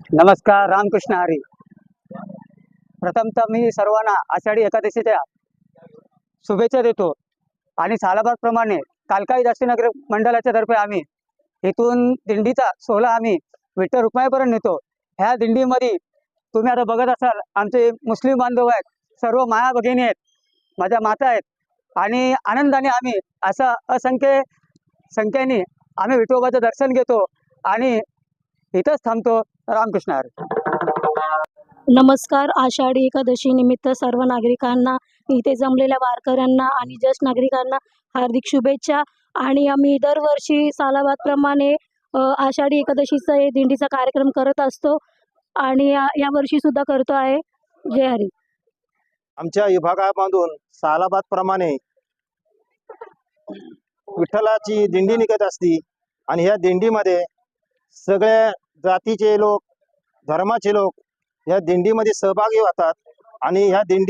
नमस्कार रामकृष्ण हरी. प्रथमतः मी सर्वांना आषाढी एकादशीच्या शुभेच्छा देतो. आणि सालाबादप्रमाणे कालकाई दक्षिणनगर मंडळाच्या तर्फे आम्ही इथून दिंडीचा सोहळा आम्ही विठ्ठल रुक्माईपर्यंत नेतो. ह्या दिंडीमध्ये तुम्ही आता बघत असाल आमचे मुस्लिम बांधव आहेत सर्व माया भगिनी आहेत माझ्या माता आहेत. आणि आनंदाने आम्ही असं असंख्य संख्येने आम्ही विठोबाचं दर्शन घेतो. आणि इथंच थांबतो. रामकृष्ण हरी. नमस्कार. आषाढी एकादशी निमित्त सर्व नागरिकांना इथे जमलेल्या वारकऱ्यांना आणि ज्येष्ठ नागरिकांना हार्दिक शुभेच्छा. आणि आम्ही दरवर्षी सालाबादप्रमाणे आषाढी एकादशीचा हे दिंडीचा कार्यक्रम करत असतो. आणि या यावर्षी सुद्धा करतो आहे. जय हरी. आमच्या विभागामधून सालाबाद प्रमाणे विठ्ठलाची दिंडी निघत असती आणि ह्या दिंडीमध्ये सगळ्या जातीचे लोक धर्माचे लोक या दिंडीमध्ये सहभागी होतात आणि ह्या दिंडी